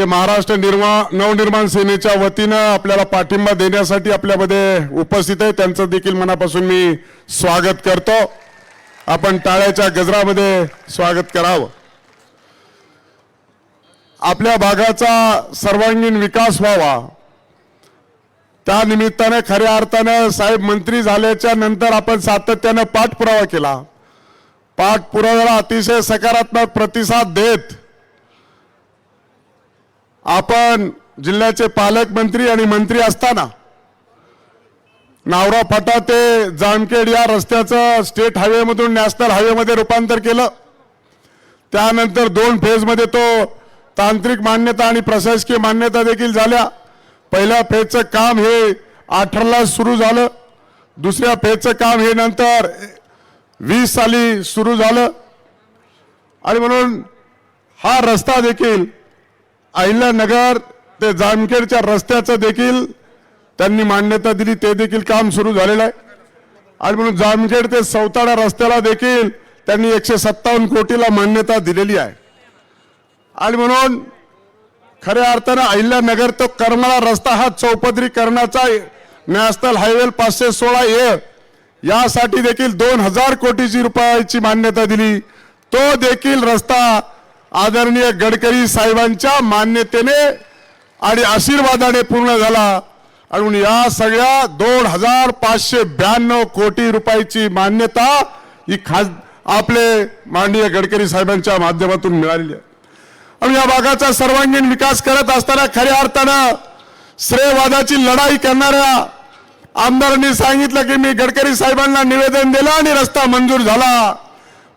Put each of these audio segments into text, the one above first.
की महाराष्ट्र निर्माण नवनिर्माण सेनेच्या वतीनं आपल्याला पाठिंबा देण्यासाठी आपल्यामध्ये उपस्थित आहे. त्यांचं देखील मनापासून मी स्वागत करतो. आपण टाळ्याच्या गजरामध्ये स्वागत करावं. आपल्या भागाचा सर्वांगीण विकास व्हावा. त्या निमित्ताने खऱ्या अर्थानं साहेब मंत्री झाल्याच्यानंतर आपण सातत्यानं पाठपुरावा केला. पाठपुराव्याला अतिशय सकारात्मक प्रतिसाद देत आपण जिल्ह्याचे पालकमंत्री आणि मंत्री असताना नावरा फाटा ते जामखेड या रस्त्याचं स्टेट हायवेमधून नॅशनल हायवेमध्ये रूपांतर केलं. त्यानंतर दोन फेजमध्ये तो तांत्रिक मान्यता आणि प्रशासकीय मान्यता देखील झाल्या. पहिल्या फेजचं काम हे अठराला सुरू झालं. दुसऱ्या फेजचं काम हे नंतर वीस साली सुरू झालं. आणि म्हणून हा रस्ता देखील अहिल्यानगर ते जामखेडच्या रस्त्याचं देखील त्यांनी मान्यता दिली ते देखील काम सुरू झालेलं आहे. आणि म्हणून जामखेड ते सौताडा रस्त्याला देखील त्यांनी एकशे सत्तावन्न कोटीला मान्यता दिलेली आहे. आणि म्हणून खऱ्या अर्थानं अहिल्यानगर तो करमाळा रस्ता हा चौपदरीकरणाचा नॅशनल हायवे पाचशे सोळा ए यासाठी देखील दोन हजार कोटीची रुपयाची मान्यता दिली. तो देखील रस्ता आदरणीय गडकरी साहेबांच्या मान्यतेने आणि आशीर्वादाने पूर्ण झाला. आणि म्हणून या सगळ्या दोन हजार पाचशे ब्याण्णव कोटी रुपयाची मान्यता ही खास आपले माननीय गडकरी साहेबांच्या माध्यमातून मिळालेली आहे. आणि या भागाचा सर्वांगीण विकास करत असताना खऱ्या अर्थानं श्रेयवादाची लढाई करणाऱ्या आमदारांनी सांगितलं की मी गडकरी साहेबांना निवेदन दिलं आणि रस्ता मंजूर झाला.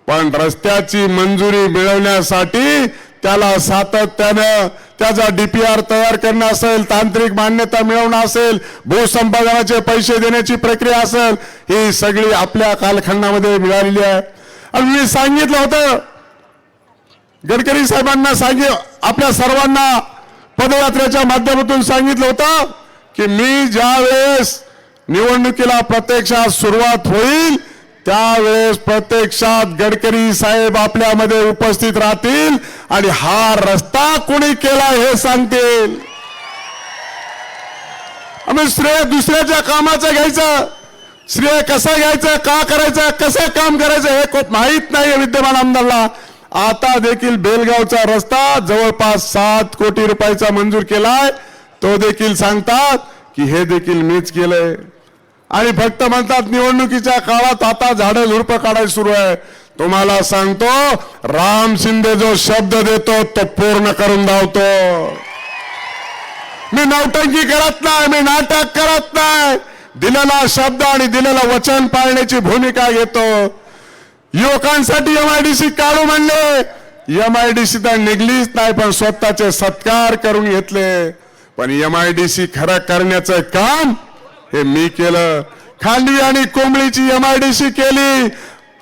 पण रस्त्याची मंजुरी मिळवण्यासाठी त्याला सातत्यानं त्याचा डीपीआर तयार करणं असेल तांत्रिक मान्यता मिळवणं असेल भूसंपादनाचे पैसे देण्याची प्रक्रिया असेल ही सगळी आपल्या कालखंडामध्ये मिळालेली आहे. आणि मी सांगितलं होतं गडकरी साहेबांना सांगे आपल्या सर्वांना पदयात्रेच्या माध्यमातून सांगितलं होतं की मी ज्या वेळेस निवडणुकीला प्रत्यक्षात सुरुवात होईल त्यावेळेस प्रत्यक्षात गडकरी साहेब आपल्यामध्ये उपस्थित राहतील आणि हा रस्ता कोणी केला हे सांगतील. आम्ही श्रेय दुसऱ्याच्या कामाचं घ्यायचं. श्रेय कसं घ्यायचं का करायचं कसं काम करायचं हे खूप माहीत नाही विद्यमान आमदारला. आता देखील बेलगावचा रस्ता जवळपास सात कोटी रुपयाचा मंजूर केलाय. तो देखील सांगतात की हे देखील मीच केलंय. आणि फक्त म्हणतात निवडणुकीच्या काळात आता झाडं झुडपं काढायला सुरू आहे. तुम्हाला सांगतो राम शिंदे जो शब्द देतो तो पूर्ण करून धावतो. मी नौटंकी करत नाही मी नाटक करत नाही. दिलेला शब्द आणि दिलेलं वचन पाळण्याची भूमिका घेतो. युवकांसाठी एमआयडीसी काढू म्हणले. एमआयडीसी तर निघलीच नाही पण स्वतःचे सत्कार करून घेतले. पण एमआयडीसी खरं करण्याचं काम हे मी केलं. खांडवी आणि कोंबडीची एमआयडीसी केली.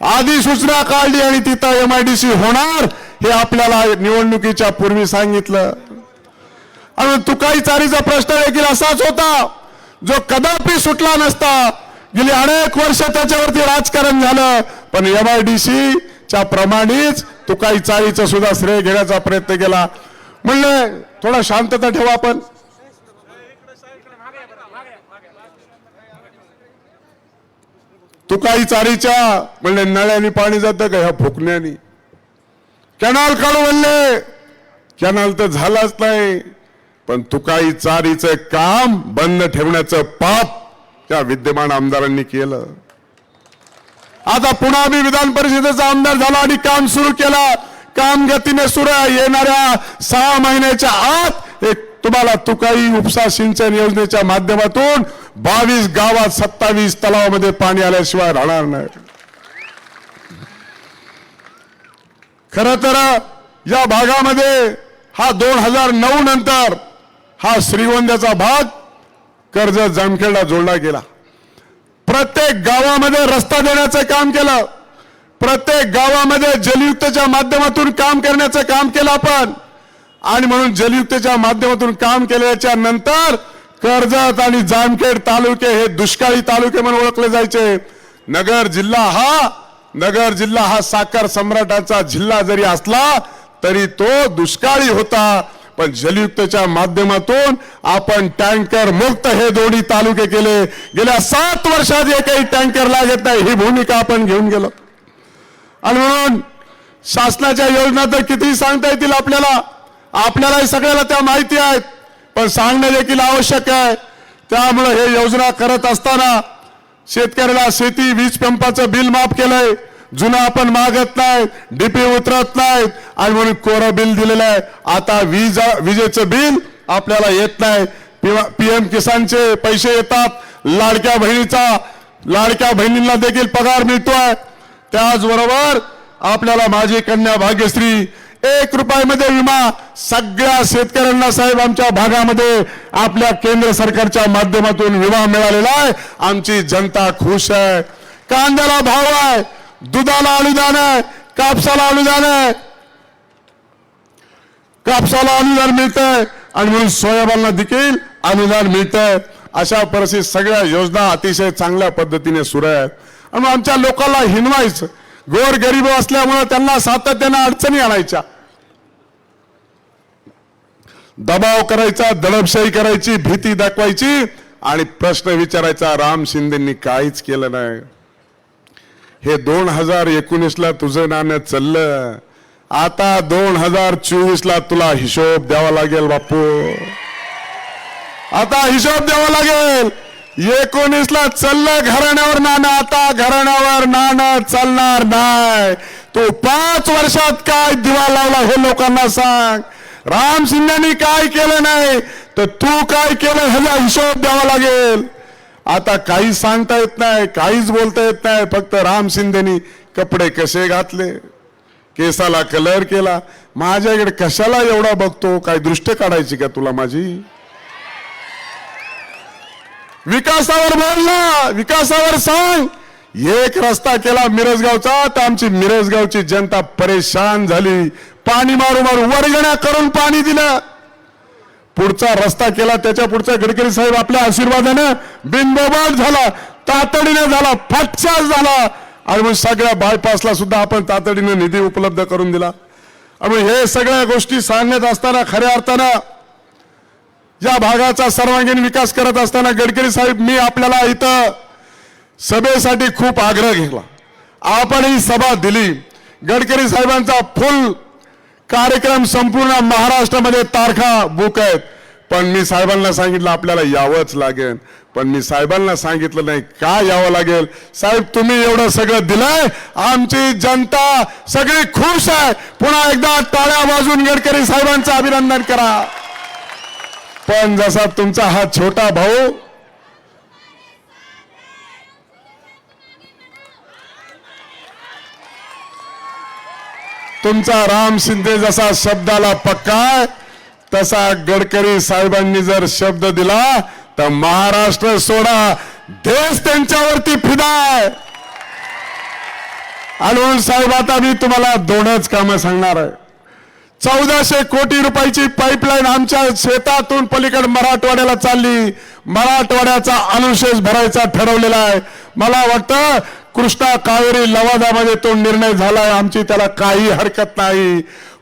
आधी सूचना काढली आणि तिथं एमआयडीसी होणार हे आपल्याला निवडणुकीच्या पूर्वी सांगितलं. आणि तुकाई चारीचा प्रश्न देखील असाच होता. जो कदापि सुटला नसता. गेली अनेक वर्ष त्याच्यावरती राजकारण झालं. पण एम च्या प्रमाणेच तुकाई चाळीचं सुद्धा श्रेय घेण्याचा प्रयत्न केला. म्हणलं थोडा शांतता ठेवा आपण. तुकाई चारीच्या म्हणले नळ्याने पाणी जातं का? ह्या फुकण्याने. कॅनॉल काढू म्हणले. कॅनॉल तर झालाच नाही. पण तुकाई चारीचं काम बंद ठेवण्याचं पाप त्या विद्यमान आमदारांनी केलं. आता पुन्हा मी विधान परिषदेचा आमदार झाला आणि काम सुरू केलं. काम गतीने सुरू येणाऱ्या सहा महिन्याच्या आत एक तुम्हाला तुकाई उपसा सिंचन योजनेच्या माध्यमातून बावीस गावात सत्तावीस तलावामध्ये पाणी आल्याशिवाय राहणार नाही. खर तर या भागामध्ये हा दोन हजार नऊ नंतर हा श्रीगोंद्याचा भाग कर्ज जामखेडला जोडला गेला. प्रत्येक गावामध्ये रस्ता देण्याचं काम केलं. प्रत्येक गावामध्ये जलयुक्तच्या माध्यमातून काम करण्याचं काम केलं आपण. आणि म्हणून जलयुक्तच्या माध्यमातून काम केल्याच्यानंतर कर्जत आणि जामखेड तालुके हे दुष्काळी तालुके म्हणून ओळखले जायचे. नगर जिल्हा हा नगर जिल्हा हा साखर सम्राटाचा जिल्हा जरी असला तरी तो दुष्काळी होता. पण जलयुक्तच्या माध्यमातून आपण टँकर मुक्त हे दोन्ही तालुके केले. गेल्या सात वर्षात एकही टँकर लागत नाही. ही भूमिका आपण घेऊन गेलो. आणि म्हणून शासनाच्या योजना तर किती सांगता येतील आपल्याला. आपल्यालाही सगळ्याला त्या माहिती आहेत. पण सांगणं देखील आवश्यक आहे. त्यामुळे हे योजना करत असताना शेतकऱ्याला शेती वीज पंपाचं बिल माफ केलंय. जुनं आपण मागत नाही डीपी उतरत नाहीत आणि म्हणून कोरं बिल दिलेलं आहे. आता वीज विजेचं बिल आपल्याला येत नाही. पीएम किसानचे पैसे येतात. लाडक्या बहिणीचा लाडक्या बहिणींना देखील पगार मिळतोय. त्याचबरोबर आपल्याला माझी कन्या भाग्यश्री एक रुपयामध्ये विमा सगळ्या शेतकऱ्यांना साहेब आमच्या भागामध्ये आपल्या केंद्र सरकारच्या माध्यमातून विमा मिळालेला आहे. आमची जनता खुश आहे. कांद्याला भाव आहे दुधाला अनुदान आहे कापसाला अनुदान आहे. कापसाला अनुदान मिळतंय आणि म्हणून सोयाबीनला देखील अनुदान मिळतंय. अशा परिस्थितीत सगळ्या योजना अतिशय चांगल्या पद्धतीने सुरू आहेत. आणि आमच्या लोकांना हिनवायचं. गोर गरीब असल्यामुळे त्यांना सातत्यानं अडचणी आणायच्या. दबाव करायचा दडपशाही करायची भीती दाखवायची आणि प्रश्न विचारायचा राम शिंदेनी काहीच केलं नाही. हे दोन हजार एकोणीसला तुझं नाणं चाललं. आता दोन हजार चोवीसला तुला हिशोब द्यावा लागेल बापू. आता हिशोब द्यावा लागेल. एकोणीस ला चाललं घराण्यावर नाणं आता घराण्यावर नाणं चालणार नाही. तो पाच वर्षात काय दिवा लावला हे लोकांना सांग. राम शिंदेनी काय केलं नाही तर तू काय केलं ह्याचा हिशोब द्यावा लागेल. आता काही सांगता येत नाही काहीच बोलता येत नाही फक्त राम शिंदेनी कपडे कसे घातले केसाला कलर केला. माझ्याकडे कशाला एवढा बघतो काय दृष्ट काढायची का तुला माझी? विकासावर बोलला. विकासावर सांग. एक रस्ता केला मिरजगावचा तर आमची मिरजगावची जनता परेशान झाली. पाणी मारू मारू वर्गण्या करून पाणी दिलं. पुढचा रस्ता केला त्याच्या पुढचा गडकरी साहेब आपल्या आशीर्वादानं बिनबोबाट झाला तातडीने झाला फटचाच झाला. आणि मग सगळ्या बायपासला सुद्धा आपण तातडीनं निधी उपलब्ध करून दिला. आणि मग हे सगळ्या गोष्टी सांगण्यात असताना खऱ्या अर्थानं या भागाचा सर्वांगीण विकास करत असताना गडकरी साहेब मी आपल्याला इथं सभेसाठी खूप आग्रह घेतला. आपण ही सभा दिली. गडकरी साहेबांचा फुल कार्यक्रम संपूर्ण महाराष्ट्रामध्ये तारखा बुक आहेत. पण मी साहेबांना सांगितलं आपल्याला यावंच लागेल. पण मी साहेबांना सांगितलं नाही का यावं लागेल? साहेब तुम्ही एवढं सगळं दिलंय. आमची जनता सगळी खुश आहे. पुन्हा एकदा टाळ्या वाजून गडकरी साहेबांचं अभिनंदन करा. पण जसा तुमचा हा छोटा भाऊ तुमचा राम शिंदे जसा शब्दाला पक्का तसा गडकरी साहेबांनी जर शब्द दिला तर महाराष्ट्र सोडा देश त्यांच्यावरती फिदा आहे. आणि साहेब आता मी तुम्हाला दोनच कामं सांगणार आहे. चौदाशे कोटी रुपयाची पाईपलाईन आमच्या शेतातून पलीकडे मराठवाड्याला चालली. मराठवाड्याचा अनुशेष भरायचा ठरवलेला आहे. मला वाटतं कृष्णा कावेरी लवादामध्ये तो निर्णय झालाय. आमची त्याला काही हरकत नाही.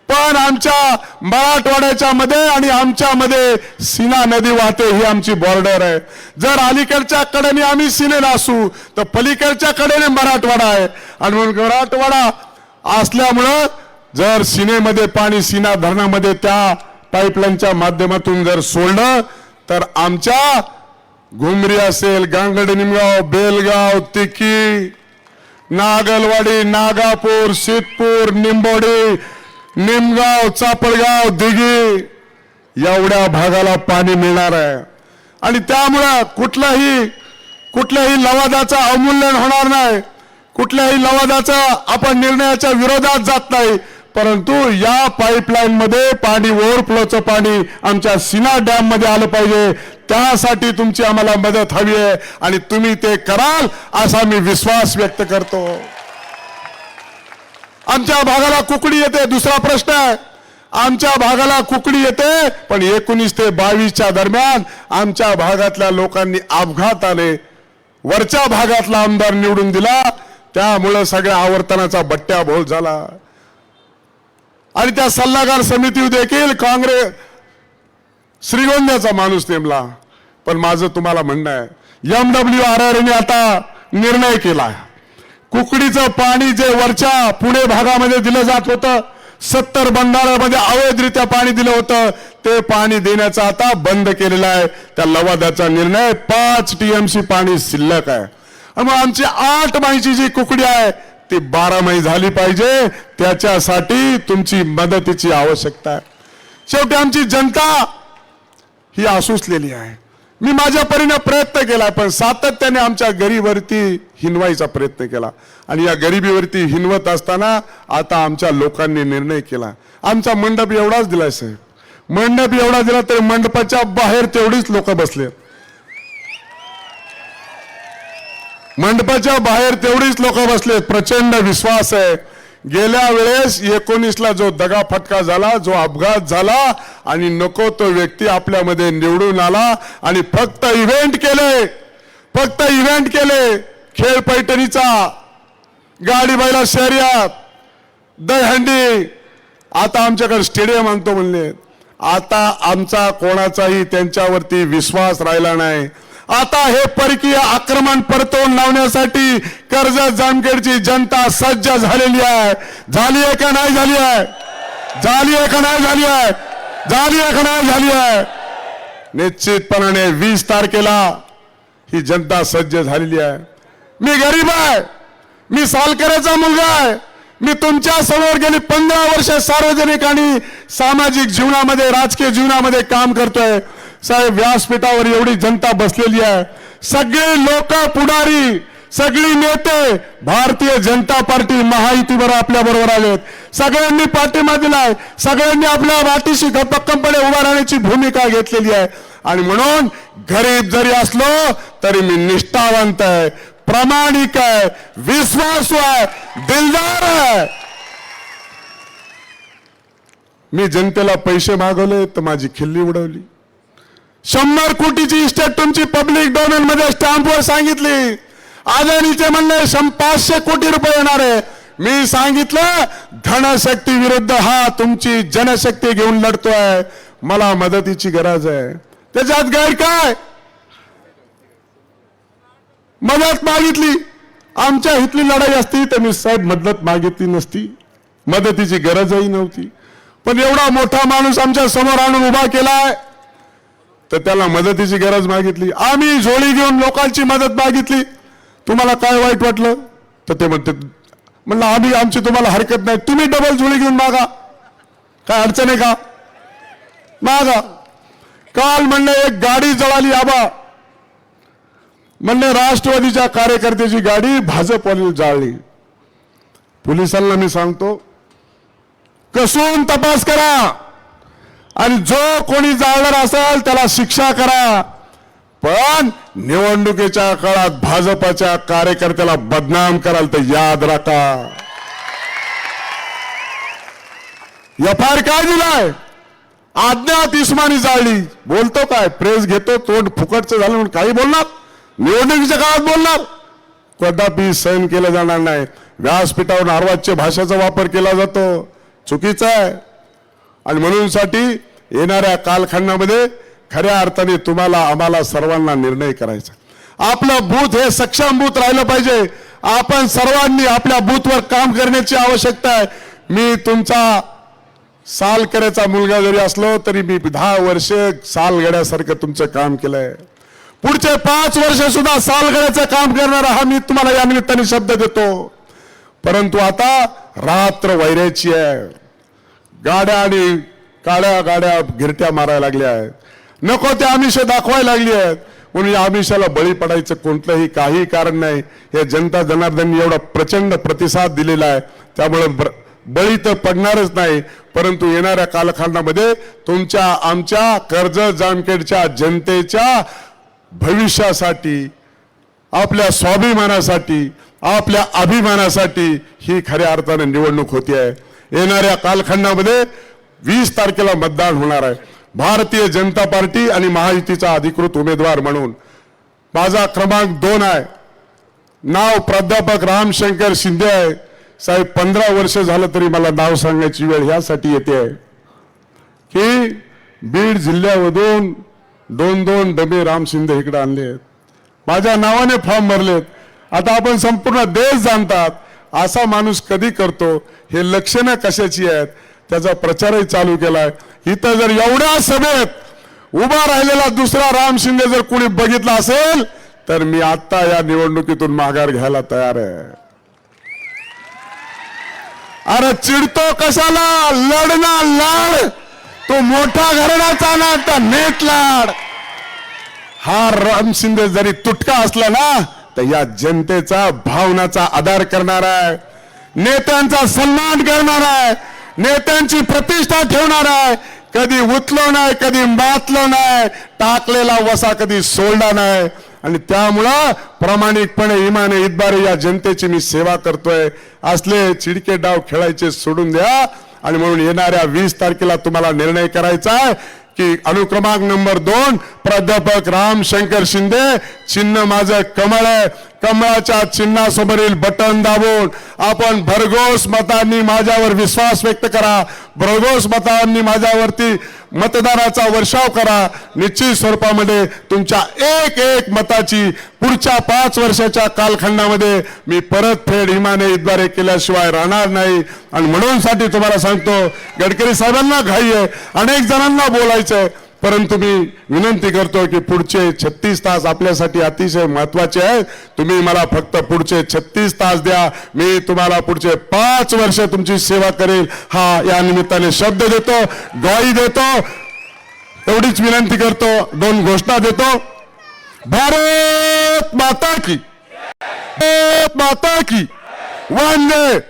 पण आमच्या मराठवाड्याच्या मध्ये आणि आमच्या मध्ये सीना नदी वाहते ही आमची बॉर्डर आहे. जर अलीकडच्या कडेने आम्ही सीनेला असू तर पलीकडच्या कडेने मराठवाडा आहे. आणि म्हणून मराठवाडा असल्यामुळं जर सीनेमध्ये पाणी सीना धरणामध्ये त्या पाईपलाईनच्या माध्यमातून जर सोडलं तर आमच्या घुमरी असेल गांगड निमगाव बेलगाव तिकी नागलवाडी नागापूर सिद्धपूर निंबोडी निमगाव चापळगाव दिघी एवढ्या भागाला पाणी मिळणार आहे. आणि त्यामुळं कुठलाही कुठल्याही लवादाचं अवमूल्यन होणार नाही. कुठल्याही लवादाचा आपण निर्णयाच्या विरोधात जात नाही. परंतु या पाईपलाईनमध्ये पाणी ओव्हरफ्लोचं पाणी आमच्या सिना डॅममध्ये आलं पाहिजे. त्यासाठी तुमची आम्हाला मदत हवी आहे आणि तुम्ही ते कराल असा मी विश्वास व्यक्त करतो. आमच्या भागाला कुकडी येते दुसरा प्रश्न आहे. आमच्या भागाला कुकडी येते पण एकोणीस ते बावीसच्या दरम्यान आमच्या भागातल्या लोकांनी अपघाताने वरच्या भागातला आमदार निवडून दिला. त्यामुळं सगळ्या आवर्तनाचा बट्ट्याभोल झाला. आणि त्या सल्लागार समिती देखील काँग्रेस श्रीगोंद्याचा माणूस नेमला. पण माझं तुम्हाला म्हणणं आहे एम डब्ल्यू आर आर आता निर्णय केला कुकडीचं पाणी जे वरच्या पुणे भागामध्ये दिलं जात होतं सत्तर बंधाऱ्यामध्ये अवैधरित्या पाणी दिलं होतं ते पाणी देण्याचा आता बंद केलेला आहे. त्या लवादाचा निर्णय पाच टीएमसी पाणी शिल्लक आहे. मग आमची आठ माहिती जी कुकडी आहे ती बारामाही झाली पाहिजे. त्याच्यासाठी तुमची मदतीची आवश्यकता आहे. शेवटी आमची जनता ही आसुसलेली आहे. मी माझ्या परीने प्रयत्न केला पण सातत्याने आमच्या गरीबवरती हिनवायचा प्रयत्न केला. आणि या गरिबीवरती हिनवत असताना आता आमच्या लोकांनी निर्णय केला. आमचा मंडप एवढाच दिलाय साहेब. मंडप एवढा दिला तरी मंडपाच्या बाहेर तेवढीच लोक बसलेत मंडपाच्या बाहेर तेवढीच लोक बसलेत. प्रचंड विश्वास आहे. गेल्या वेळेस एकोणीसला जो दगा फटका झाला जो अपघात झाला आणि नको तो व्यक्ती आपल्यामध्ये निवडून आला आणि फक्त इव्हेंट केले. फक्त इव्हेंट केले. खेळ पैठणीचा गाडी बैला शर्यत दहंडी आता आमच्याकडे स्टेडियम आणतो म्हणले. आता आमचा कोणाचाही त्यांच्यावरती विश्वास राहिला नाही. आता हे परकीय आक्रमण परतवून लावण्यासाठी कर्जत जामखेडची जनता सज्ज झालेली आहे. झाली आहे का नाही झाली आहे? झाली आहे का नाही झाली आहे? झाली आहे का नाही झाली आहे? निश्चितपणाने वीस तारखेला ही जनता सज्ज झालेली आहे. मी गरीब आहे. मी सालकऱ्याचा मुलगा आहे. मी तुमच्यासमोर गेली पंधरा वर्ष सार्वजनिक आणि सामाजिक जीवनामध्ये राजकीय जीवनामध्ये काम करतोय. साहेब व्यासपीठावर एवढी जनता बसलेली आहे. सगळे लोक पुढारी सगळी नेते भारतीय जनता पार्टी महायुतीवर आपल्या बरोबर आलेत. सगळ्यांनी पाठिंबा दिलाय. सगळ्यांनी आपल्या वाटीशी भक्कमपणे उभा राहण्याची भूमिका घेतलेली आहे. आणि म्हणून गरीब जरी असलो तरी मी निष्ठावंत आहे. प्रामाणिक आहे. विश्वासू आहे. दिलदार आहे. मी जनतेला पैसे मागवले तर माझी खिल्ली उडवली. शंभर कोटीची इस्टेट तुमची पब्लिक डोमेन मध्ये स्टॅम्पवर सांगितली. अदानीचे म्हणणे शं- पाचशे कोटी रुपये येणार आहे. मी सांगितलं धनशक्ती विरुद्ध हा तुमची जनशक्ती घेऊन लढतोय. मला मदतीची गरज आहे. त्याच्यात गैर काय? मदत मागितली. आमच्या हितली लढाई असती तर मी साहेब मदत मागितली नसती. मदतीची गरजही नव्हती. पण एवढा मोठा माणूस आमच्यासमोर आणून उभा केलाय. तर त्याला मदतीची गरज मागितली. आम्ही झोळी घेऊन लोकांची मदत मागितली. तुम्हाला काय वाईट वाटलं? तर ते म्हणते म्हणलं आम्ही आमची तुम्हाला हरकत नाही. तुम्ही डबल झोळी घेऊन मागा. काय अडचण आहे का? मागा. काल म्हणलं एक गाडी जळाली आबा. म्हणले राष्ट्रवादीच्या कार्यकर्त्याची गाडी भाजपवाली जाळली. पोलिसांना मी सांगतो कसून तपास करा. आणि जो कोणी जाळणार असेल त्याला शिक्षा करा. पण निवडणुकीच्या काळात भाजपाच्या कार्यकर्त्याला बदनाम कराल तर याद राखा. एफ आय काय दिलाय? अज्ञात इस्मानी जाळली. बोलतो काय? प्रेस घेतो तोंड फुकटचं झालं म्हणून काही बोलणार? निवडणुकीच्या काळात बोलणार? कदापि सहन केलं जाणार नाही. व्यासपीठावर अर्वाच्य भाषेचा वापर केला जातो. चुकीचा आहे. आणि म्हणून साठी येणाऱ्या कालखंडामध्ये खऱ्या अर्थाने तुम्हाला आम्हाला सर्वांना निर्णय करायचा. आपलं बूथ हे सक्षम बूथ राहिलं पाहिजे. आपण सर्वांनी आपल्या बूथवर काम करण्याची आवश्यकता आहे. मी तुमचा सालकऱ्याचा मुलगा जरी असलो तरी मी दहा वर्ष सालगड्यासारखं तुमचं काम केलंय. पुढचे पाच वर्ष सुद्धा सालगड्याचं काम करणारा हा मी तुम्हाला या निमित्ताने शब्द देतो. परंतु आता रात्र वैऱ्याची आहे. गाड्या आणि काळ्या गाड्या गिरट्या मारायला लागल्या आहेत. नको ते आमिष दाखवायला लागली आहेत. म्हणून या आमिषाला बळी पडायचं कोणतंही काही कारण नाही. या जनता जनार्दननी एवढा प्रचंड प्रतिसाद दिलेला आहे. त्यामुळे ब- बळी तर पडणारच नाही. परंतु येणाऱ्या कालखंडामध्ये तुमच्या आमच्या कर्ज जामखेडच्या जनतेच्या भविष्यासाठी आपल्या स्वाभिमानासाठी आपल्या अभिमानासाठी ही खऱ्या अर्थाने निवडणूक होती आहे येणाऱ्या कालखंडामध्ये वीस तारखेला मतदान होणार आहे. भारतीय जनता पार्टी आणि महायुतीचा अधिकृत उमेदवार म्हणून माझा क्रमांक दोन आहे. नाव प्राध्यापक रामशंकर शिंदे आहे. साहेब पंधरा वर्ष झालं तरी मला नाव सांगण्याची वेळ ह्यासाठी येते आहे. की बीड जिल्ह्यामधून दोन दोन डबे राम शिंदे इकडे आणले आहेत. माझ्या नावाने फॉर्म भरलेत. आता आपण संपूर्ण देश जाणतात असा माणूस कधी करतो हे लक्षणं कशाची आहेत? त्याचा प्रचारही चालू केलाय. इथं जर एवढ्या सभेत उभा राहिलेला दुसरा राम शिंदे जर कोणी बघितला असेल तर मी आता या निवडणुकीतून माघार घ्यायला तयार आहे. अरे चिडतो कशाला? लढना लाड तो मोठा घराण्याचा ना त्या नेट लाड. हा राम शिंदे जरी तुटका असला ना तर या जनतेचा भावनाचा आधार करणार आहे. नेत्यांचा सन्मान करणार आहे. नेत्यांची प्रतिष्ठा ठेवणार आहे. कधी उतलो नाही कधी मातलो नाही. टाकलेला वसा कधी सोडला नाही. आणि त्यामुळं प्रामाणिकपणे इमाने इतबारे या जनतेची मी सेवा करतोय. असले चिडके डाव खेळायचे सोडून द्या. आणि म्हणून येणाऱ्या वीस तारखेला तुम्हाला निर्णय करायचा आहे की अनुक्रमांक नंबर दोन प्राध्यापक राम शंकर शिंदे चिन्ह माझं कमळ आहे. कमळाच्या चिन्हासमोरील बटन दाबून आपण भरघोस मतांनी माझ्यावर विश्वास व्यक्त करा. भरघोस मतांनी माझ्यावरती मतदानाचा वर्षाव करा. निश्चित स्वरूपामध्ये तुमच्या एक एक मताची पुढच्या पाच वर्षाच्या कालखंडामध्ये मी परतफेड इमाने इद्वारे केल्याशिवाय राहणार नाही. आणि म्हणून साठी तुम्हाला सांगतो गडकरी साहेबांना घाई आहे. अनेक जणांना बोलायचं आहे परंतु मी विनंती करतो की पुढचे छत्तीस तास आपल्यासाठी अतिशय महत्त्वाचे आहेत. तुम्ही मला फक्त पुढचे छत्तीस तास द्या. मी तुम्हाला पुढचे पाच वर्ष तुमची सेवा करेल. हा या निमित्ताने शब्द देतो ग्वाही देतो. एवढीच विनंती करतो दोन घोषणा देतो. भारत माता की. भारत माता की. वंदे.